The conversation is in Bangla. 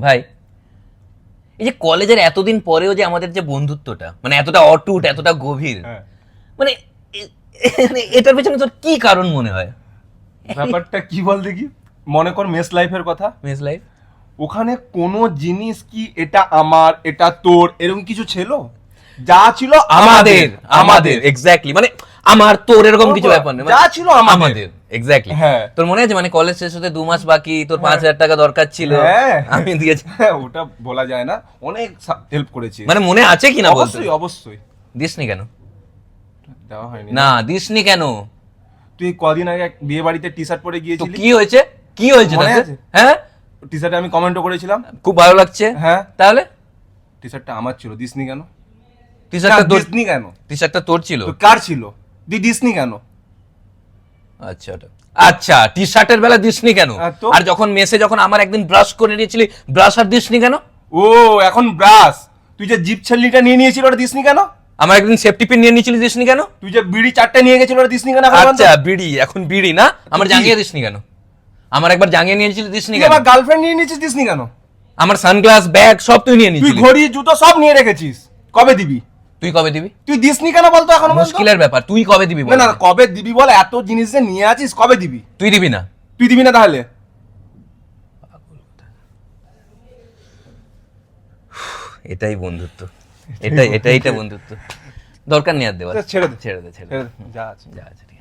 ভাই এই যে কলেজের এতদিন পরেও যে আমাদের যে বন্ধুত্বটা মানে এতটা অটুট এতটা গভীর হ্যাঁ। মানে মানে এটার পেছনে তোর কি কারণ মনে হয়? ব্যাপারটা কি বল দেখি? মনে কর মেস লাইফের কথা। মেস লাইফ ওখানে কোনো জিনিস কি এটা আমার এটা তোর এরকম কিছু ছিল? যা ছিল আমাদের আমাদের এক্স্যাক্টলি মানে আমার তোর এরকম কিছু ব্যাপার নেই যা ছিল আমাদের। এক্স্যাক্টলি হ্যাঁ। তোর মনে আছে মানে কলেজ শেষ হতে দু মাস বাকি তোর পাঁচ হাজার টাকা দরকার ছিল? হ্যাঁ। আমি দিয়েছি। হ্যাঁ ওটা বলা যায় না। অনেক হেল্প করেছি। মানে মনে আছে কি না অবশ্যই অবশ্যই। দিসনি কেন? দেওয়া হয়নি। না দিসনি কেন? তুই কদিন আগে বিয়ে বাড়িতে টি শার্ট পরে তো গিয়েছিলি? কি হয়েছে? কি হয়েছে? হ্যাঁ? টি শার্টে আমি কমেন্টও করেছিলাম। খুব ভালো লাগছে। হ্যাঁ। তাহলে? টি শার্টটা আমার ছিল। দিসনি কেন? টি শার্টটা দিসনি কেন? টি শার্টটা তোর ছিল? কার ছিল? তুই দিসনি কেন? আচ্ছা আচ্ছা টি শার্টের বেলা দিসনি কেন? আর যখন মেসে যখন আমার একদিন ব্রাশ করে নিয়েছিলি ব্রাশ আর দিসনি কেন? ও এখন ব্রাশ তুই যে জিপ ছাল্লিটা নিয়ে নিয়েছিল ওটা দিসনি কেন? আমার একদিন সেফটি পিন নিয়ে নিয়েছিলি দিসনি কেন? তুই যে বিড়ি চারটে নিয়ে গেছিল ওটা দিসনি কেন আচ্ছা বিড়ি এখন বিড়ি না? আমার? জাঙ্গিয়ে দিসনি কেন? আমার একবার জাঙ্গিয়ে নিয়েছিলি দিসনি কেন? আমার গার্লফ্রেন্ড নিয়ে নিয়েছিস দিসনি কেন? আমার সানগ্লাস ব্যাগ সব তুই নিয়ে নিয়েছিস তুই ঘড়ি জুতো সব নিয়ে রেখেছিস। কবে দিবি? তুই কবে দিবি? তুই দিসনি কেন বলতো এখন মুশকিলের ব্যাপার তুই কবে দিবি না না কবে দিবি বল? এত জিনিস যে নিয়ে আছিস কবে দিবি? তুই দিবি না। তুই দিবি না তাহলে? এটাই বন্ধুত্ব। এটাই এটাই এটা বন্ধুত্ব। দরকার নেই আর দেওয়ার ছেড়ে দে। ছেড়ে দে ছেড়ে দে। যা আছে। যা আছে ঠিক.